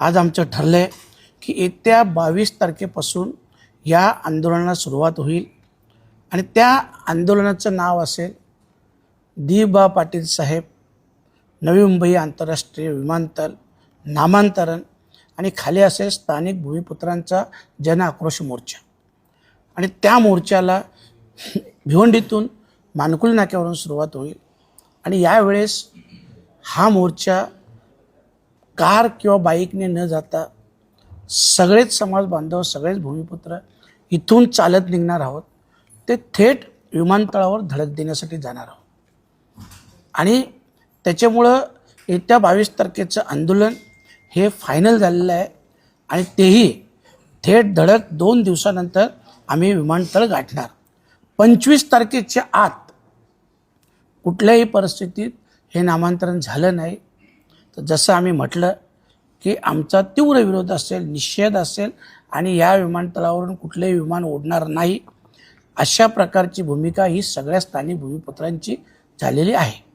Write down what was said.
आज आमचं ठरलं आहे की येत्या बावीस तारखेपासून या आंदोलनाला सुरुवात होईल. आणि त्या आंदोलनाचं नाव असेल दिबा पाटील साहेब नवी मुंबई आंतरराष्ट्रीय विमानतळ नामांतरण आणि खाली असेल स्थानिक भूमिपुत्रांचा जन आक्रोश मोर्चा. आणि त्या मोर्चाला भिवंडीतून मानकुल नाक्यावरून सुरुवात होईल. आणि यावेळेस हा मोर्चा कार किंवा बाईकने न जाता सगळेच समाज बांधव सगळेच भूमिपुत्र इथून चालत निघणार आहोत. ते थेट विमानतळावर धडक देण्यासाठी जाणार आहोत. आणि त्याच्यामुळं येत्या बावीस तारखेचं आंदोलन हे फायनल झालेलं आहे आणि तेही थेट धडक दोन दिवसानंतर आम्ही विमानतळ गाठणार. पंचवीस तारखेच्या आत कुठल्याही परिस्थितीत हे नामांतरण झालं नाही. तर जसं आम्ही म्हटलं की आमचा तीव्र विरोध असेल निषेध असेल आणि या विमानतळावरून कुठलंही विमान ओढणार नाही अशा प्रकारची भूमिका ही सगळ्या स्थानिक भूमिपुत्रांची झालेली आहे.